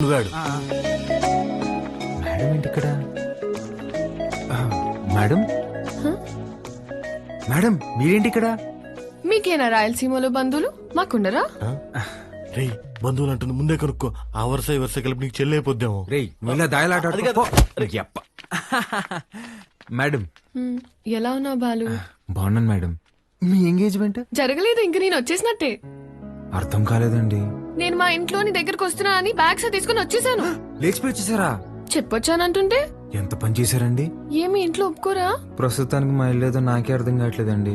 Madam ఏంటి ఇక్కడ ఆ, మేడం? మేడం మీరేంటి ఇక్కడ మీకేనా రాయలసీమలో బంధువులు? మాకుండరా రే బంధువులు అంటుంది ముందే కనుక్కో. ఆ వరుస ఈ వరుస కలిపి నీకు చెల్లి అయిపోద్దాము. రేయ్ నువ్వు దాయలాట. మేడం. హ్మ్, ఎలా ఉన్నావు బాలు? బాగున్నాను మేడం. మీ ఎంగేజ్మెంట్? జరగలేదు ఇంక నేను వచ్చేసినట్టే. అర్థం కాలేదండి. నేను మా ఇంట్లోని దగ్గరకు వస్తున్నా అని బ్యాగ్స్ తీసుకుని వచ్చేసాను. లేచిపోయి వచ్చేసారా? చెప్పొచ్చానంటుంటే? ఎంత పని చేశారండి? ఏమి ఇంట్లో ఒప్పుకోరా? ప్రస్తుతానికి మా ఇల్లు ఏదో నాకే అర్థం కావట్లేదండి.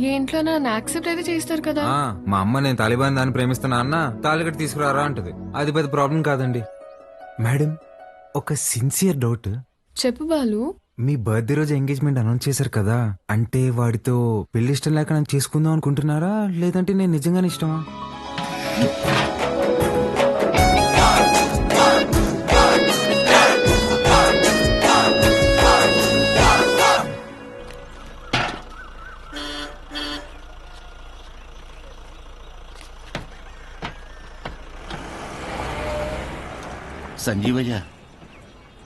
ఏ ఇంట్లో నన్ను యాక్సెప్ట్ అయితే చేస్తారు కదా. ఆ, మా అమ్మ నేను తాలిబాన్ దాన్ని ప్రేమిస్తున్నా అన్న తాలిగట్టు తీసుకురారా అంటది. అది పెద్ద ప్రాబ్లం కాదండి. మేడం ఒక సిన్సియర్ డౌట్ చెప్పు బాలు. మీ బర్త్డే రోజు ఎంగేజ్మెంట్ అనౌన్స్ చేశారు కదా అంటే వాడితో పెళ్ళి ఇష్టం లేక నన్ను చేసుకుందాం అనుకుంటున్నారా? లేదంటే నేను నిజంగానే ఇష్టమా? సంజీవయ్య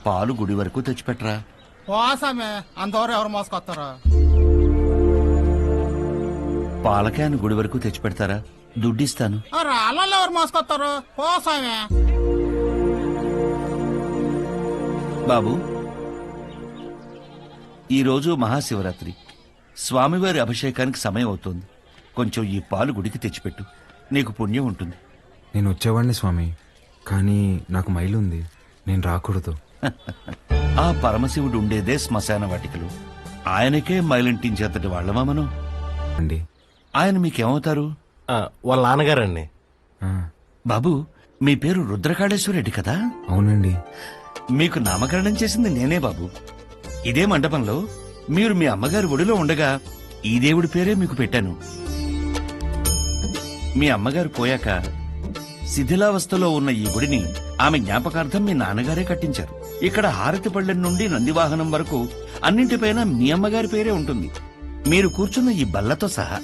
పాలు గుడి వరకు తెచ్చిపెట్టరా? పోసామే అంతవరకు ఎవరు మోసుకొస్తారా? పాల క్యాన్ గుడి వరకు తెచ్చిపెడతారా? దుడ్డిస్తాను. రాళ్ళల్లో ఎవరు మోసుకొస్తారు? పోసామే బాబు ఈరోజు మహాశివరాత్రి. స్వామివారి అభిషేకానికి సమయం అవుతోంది. కొంచెం ఈ పాలు గుడికి తెచ్చిపెట్టు. నీకు పుణ్యం ఉంటుంది. నేను వచ్చేవాడిని స్వామి కానీ నాకు మైలు ఉంది నేను రాకూడదు. ఆ పరమశివుడు ఉండేదే శ్మశాన వాటికలు. ఆయనకే మైలింటించేంతటి వాళ్ళమా మనం? అండి. ఆయన మీకేమవుతారు? వాళ్ళ నాన్నగారండి. బాబు మీ పేరు రుద్రకాళేశ్వరెడ్డి కదా? అవునండి. మీకు నామకరణం చేసింది నేనే బాబు. ఇదే మండపంలో మీరు మీ అమ్మగారి ఒడిలో ఉండగా ఈ దేవుడి పేరే మీకు పెట్టాను. మీ అమ్మగారు పోయాక శిథిలావస్థలో ఉన్న ఈ గుడిని ఆమె జ్ఞాపకార్థం మీ నాన్నగారే కట్టించారు. ఇక్కడ హారతి పళ్ళెం నుండి నందివాహనం వరకు అన్నింటిపైన మీ అమ్మగారి పేరే ఉంటుంది. మీరు కూర్చున్న ఈ బల్లతో సహా.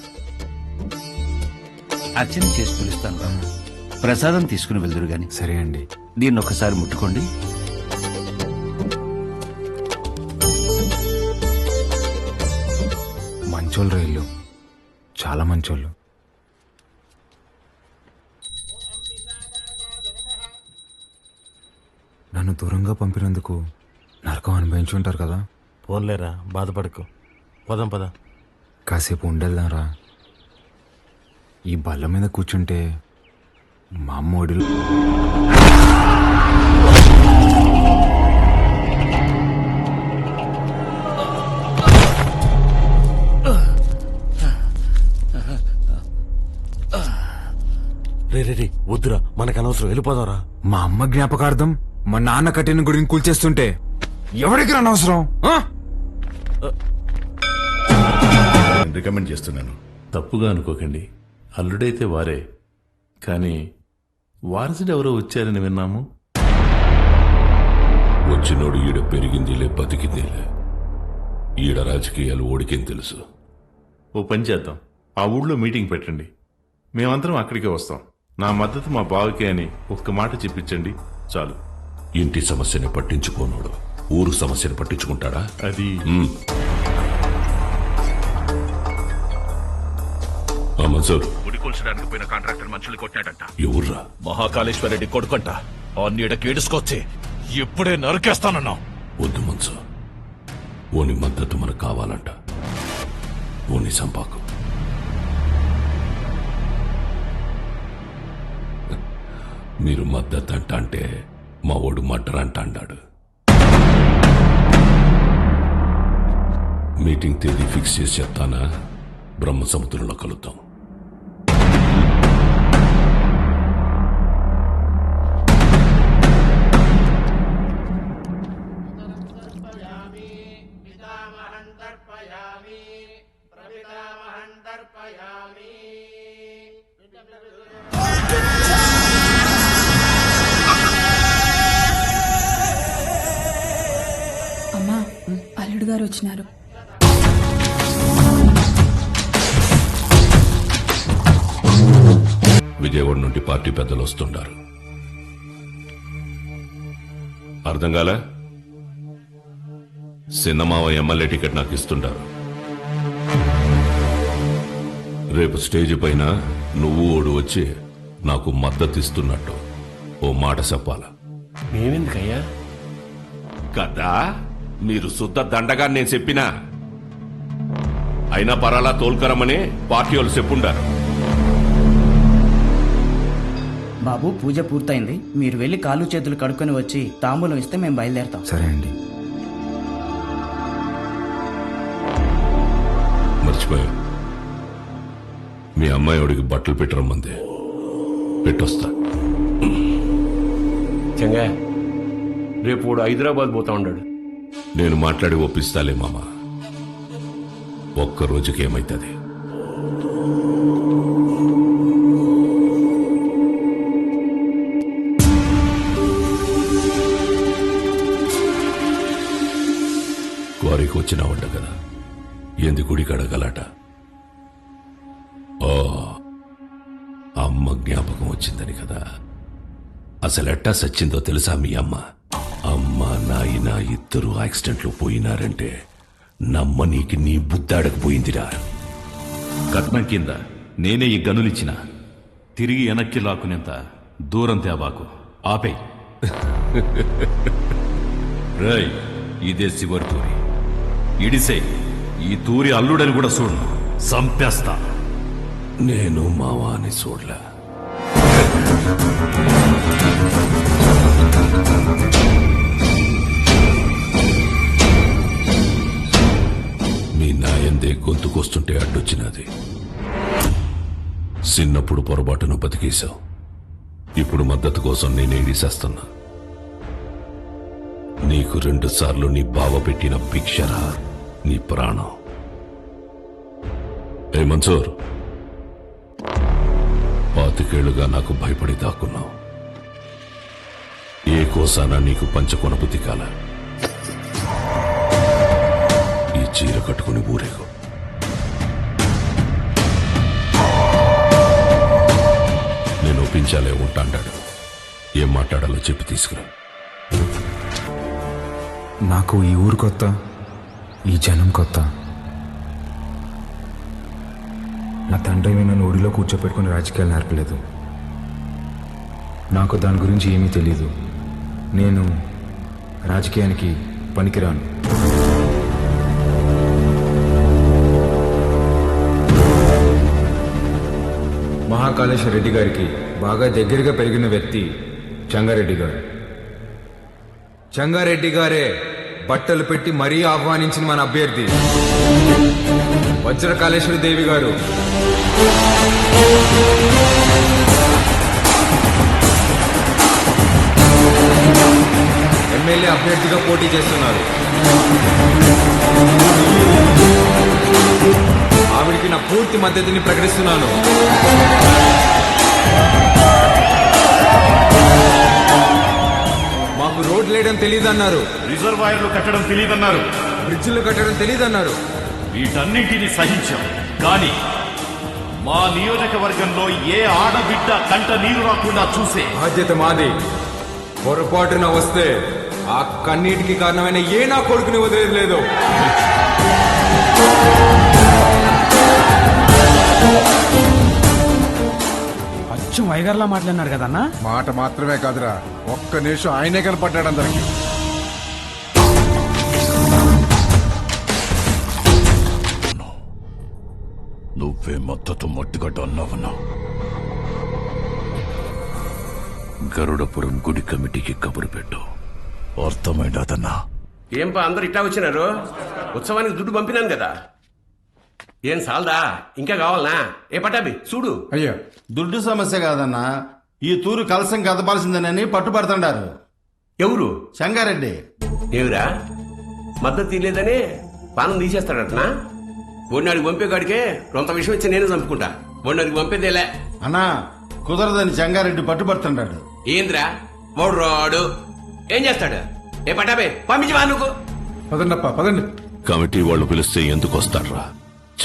అర్చన చేసి పిలుస్తాను బాబు ప్రసాదం తీసుకుని వెళ్దురు గాని. సరే అండి. దీన్ని ఒకసారి ముట్టుకోండి. మంచోళ్ళు రైళ్ళు చాలా మంచోళ్ళు. నన్ను దూరంగా పంపినందుకు నరకం అనుభవించుంటారు కదా? ఫోన్లేరా బాధపడకు. పదం పద. కాసేపు ఉండేద్దాంరా. ఈ బల్ల మీద కూర్చుంటే మా అమ్మ ఒడిలో రే రే రే వద్దురా. మనకు అనవసరం. వెళ్ళిపోదాంరా. మా అమ్మ జ్ఞాపకార్థం మా నాన్న కట్టిన గుడిని కూల్చేస్తుంటే ఎవరికి అనవసరం? రికమెండ్ చేస్తున్నాను. తప్పుగా అనుకోకండి. అల్లుడైతే వారే. కానీ వారసుడు ఎవరో వచ్చారని విన్నాము. వచ్చినోడు ఈడ పెరిగిందిలే బతికిందిలే. ఈడ రాజకీయాలు ఓడికేం తెలుసు? ఓ పని చేద్దాం. ఆ ఊళ్ళో మీటింగ్ పెట్టండి. మేమందరం అక్కడికే వస్తాం. నా మద్దతు మా బావకే అని ఒక్క మాట చెప్పించండి. చాలు. ఇంటి సమస్యని పట్టించుకోనోడు. ఊరు సమస్యని పట్టించుకుంటాడా? అది. ఆ మన్సూర్ కూల్చడానికి పోయిన కాంట్రాక్టర్ మనుషులు కొట్టాడంట. ఎవర్రా? మహాకాళేశ్వరరెడ్డి కొడుకంట. ఆ నీడకి ఏడుసుకొచ్చి ఇప్పుడే నరికేస్తానన్నా వద్దు మన్సూర్ ఓని మద్దతు మనకు కావాలంట. ఓని సంపాకు. మీరు మద్దతు అంట అంటే మా ఓడు మటర్ అంట అన్నాడు మీటింగ్ తేదీ ఫిక్స్ చేసి చెప్తానా? బ్రహ్మ సముద్రంలో కలుద్దాం. అల్లుడు గారు వచ్చినారు. విజయవాడ నుండి పార్టీ పెద్దలు వస్తుండారు అర్థం కాలే? సినిమావ ఎమ్మెల్యే టికెట్ నాకు ఇస్తుంటారు. రేపు స్టేజ్ పైన నువ్వు ఓడు వచ్చి నాకు మద్దతు ఇస్తున్నట్టు ఓ మాట చెప్పాలా. మేమెందుకయ్యా? కదా? మీరు శుద్ధ దండగా నేను చెప్పినా అయినా పరాలా తోల్కరమని పార్టీ వాళ్ళు చెప్పుండారు. బాబు పూజ పూర్తయింది. మీరు వెళ్ళి కాళ్ళు చేతులు కడుక్కొని వచ్చి తాంబూలం ఇస్తే మేము బయలుదేరతాం. సరే అండి. మర్చిపోయా మీ అమ్మాయి వాడికి బట్టలు పెట్టరమ్మంది. పెట్టొస్తా. చెంగా రేపు వాడు హైదరాబాద్ పోతా ఉన్నాడు నేను మాట్లాడి ఒప్పిస్తాలే మామ. ఒక్క రోజుకి ఏమైతుంది? క్వారీకి వచ్చినావంట కదా? ఎందు గుడి కడగలాట ఓ అమ్మ జ్ఞాపకం వచ్చిందని కదా. అసలు ఎట్టా సచ్చిందో తెలుసా మీ అమ్మ? నాయన ఇద్దరు యాక్సిడెంట్లో పోయినారంటే నమ్మనీకి నీ బుద్ధాడకపోయిందిరా కట్నం కింద నేనే ఈ గనులిచ్చిన. తిరిగి వెనక్కి లాక్కునేంత దూరం తేబాకు ఆపే. రై ఇదే శివరి తూరి. ఇడిసే ఈ తూరి అల్లుడని కూడా చూడు. సంపేస్తా. నేను మావాని చూడలే. మీ నాయందే గొంతుకొస్తుంటే అడ్డొచ్చినది. చిన్నప్పుడు పొరపాటును బతికేశావు. ఇప్పుడు మద్దతు కోసం నేనే ఇడిసేస్తున్నా. నీకు రెండు సార్లు నీ బావ పెట్టిన భిక్షరా నీ ప్రాణం. ఏ మన్సూర్ పాతికేళ్ళుగా నాకు భయపడి దాక్కున్నావు. ఏ కోసానా నీకు పంచకొన బుద్ధి చీర కట్టుకుని ఊరేగు. నేను ఒప్పించాలే ఉంటా అంటాడు. ఏం మాట్లాడాలో చెప్పి తీసుకురా. నాకు ఈ ఊరు కొత్త ఈ జనం కొత్త. నా తండ్రి నన్ను ఒడిలో కూర్చోపెట్టుకుని రాజకీయాలు నేర్పలేదు. నాకు దాని గురించి ఏమీ తెలీదు. నేను రాజకీయానికి పనికిరాను. కాళేశ్వర రెడ్డి గారికి బాగా దగ్గరగా పెరిగిన వ్యక్తి చంగారెడ్డి గారు. చంగారెడ్డి గారే బట్టలు పెట్టి మరీ ఆహ్వానించిన మన అభ్యర్థి వజ్రకాళేశ్వరి దేవి గారు. ఎమ్మెల్యే అభ్యర్థిగా పోటీ చేస్తున్నారు. ఆవిడికి నా పూర్తి మద్దతుని ప్రకటిస్తున్నాను. మాకు రోడ్ లేయడం తెలియదన్నారు రిజర్వాయర్లు కట్టడం తెలియదన్నారు బ్రిడ్జిలు కట్టడం తెలియదన్నారు వీటన్నింటినీ సహించాం. కానీ మా నియోజకవర్గంలో ఏ ఆడబిడ్డ కంట నీరు రాకుండా చూసే బాధ్యత మాది. పొరపాటున వస్తే ఆ కన్నీటికి కారణమైన ఏ నా కొడుకుని వదిలేదు వైగర్లా మాట్లాడినారు కదన్నా? మాట మాత్రమే కాదురా. ఒక్క నిమిషం ఆయనే కనపడ్డాడు అందరికి. నువ్వే మద్దతు మొట్టుగడ్డ అన్నావన్నా. గరుడపురం గుడి కమిటీకి కబురు పెట్టు. అర్థమైందన్నా ఏంపా అందరు ఇట్టా వచ్చినారు? ఉత్సవానికి దుడ్డు పంపినాను కదా. ఏం సాల్దా? ఇంకా కావాలనా? ఏ పటాబి చూడు. అయ్యో దుడ్డు సమస్య కాదన్నా. ఈ తూరు కలసం కదపాల్సిందేనని పట్టుబడుతుండారు. ఎవరు? సంగారెడ్డి ఏమిరా? మద్దతు తీయలేదని పానం తీసేస్తాడటనా? ఒడినాడికి పంపే కాడికే రొంత విషయం ఇచ్చి నేనే చంపుకుంటా. ఒడినాడికి పంపేదేలే. అన్నా కుదరదని సంగారెడ్డి పట్టుబడుతుండాడు. ఏంద్రా? వాడు రాడు. ఏం చేస్తాడు? ఏ పటాబే పంపించి వా నువ్వు. పదండప్ప పదండి. కమిటీ వాళ్ళు పిలిస్తే ఎందుకు వస్తాడ్రా?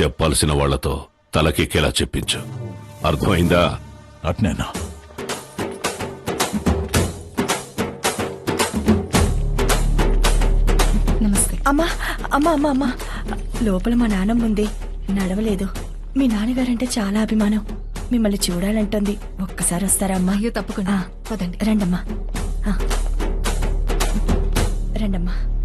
చెప్పాల్సిన వాళ్ళతో తలకెక్కేలా చెప్పించు. అర్థమైందా? అట్నేనా? అమ్మా అమ్మా అమ్మా అమ్మా. లోపల మా నాన్నమ్మ ఉంది. నడవలేదు. మీ నాన్నగారంటే చాలా అభిమానం. మిమ్మల్ని చూడాలంటుంది. ఒక్కసారి వస్తారా అమ్మా? అయ్యో తప్పకుండా. పదండి. రండమ్మా. ఆ. రండమ్మా.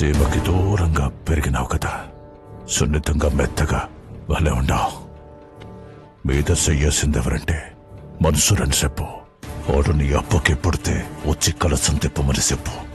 సీమకి దూరంగా పెరిగినావు కదా. సున్నితంగా మెత్తగా భలే ఉండావు మీద చెయ్యాల్సిందెవరంటే మనసురని చెప్పు. వాడు నీ అప్పకి పుడితే వచ్చి కలసం తిప్పమని చెప్పు.